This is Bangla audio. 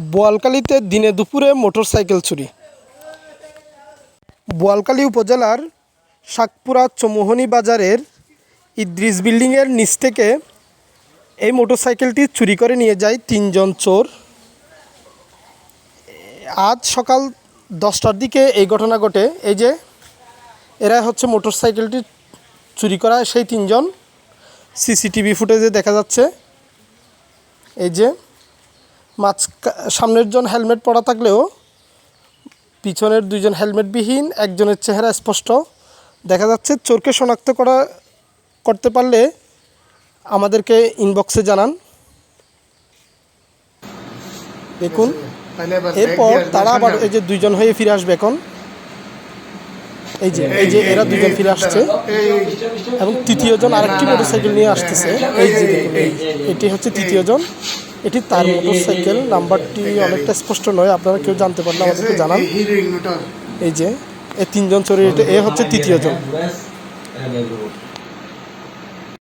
বোয়ালকালীতে দিনে দুপুরে মোটরসাইকেল চুরি। বোয়ালকালী উপজেলার শাকপুরা চৌমোহনী বাজারের ইদ্রিস বিল্ডিংয়ের নিচ থেকে এই মোটরসাইকেলটি চুরি করে নিয়ে যায় তিনজন চোর। আজ সকাল দশটার দিকে এই ঘটনা ঘটে। এই যে এরা হচ্ছে মোটরসাইকেলটি চুরি করা সেই তিনজন। সিসিটিভি ফুটেজে দেখা যাচ্ছে। এই যে মাঝ সামনের জন হেলমেট পরা থাকলেও পিছনের দুইজন হেলমেটবিহীন একজনের চেহারা স্পষ্ট। দেখা যাচ্ছে চোরকে শনাক্ত করা, করতে পারলে আমাদেরকে ইনবক্সে জানান। দেখুন, এরপর তারা আবার এই যে দুইজন হয়ে ফিরে আসবে এখন। এই যে এই যে এরা দুজন ফিরে আসছে। এবং তৃতীয় জন আরেকটি মোটরসাইকেল নিয়ে আসতেছে। এই যে এটি হচ্ছে তৃতীয় জন এটি তার মোটরসাইকেল নাম্বারটি অনেকটা স্পষ্ট নয় আপনারা কেউ জানতে পারলে আমাদেরকে জানান। এই যে এই তিনজন চোরের এ হচ্ছে তৃতীয় জন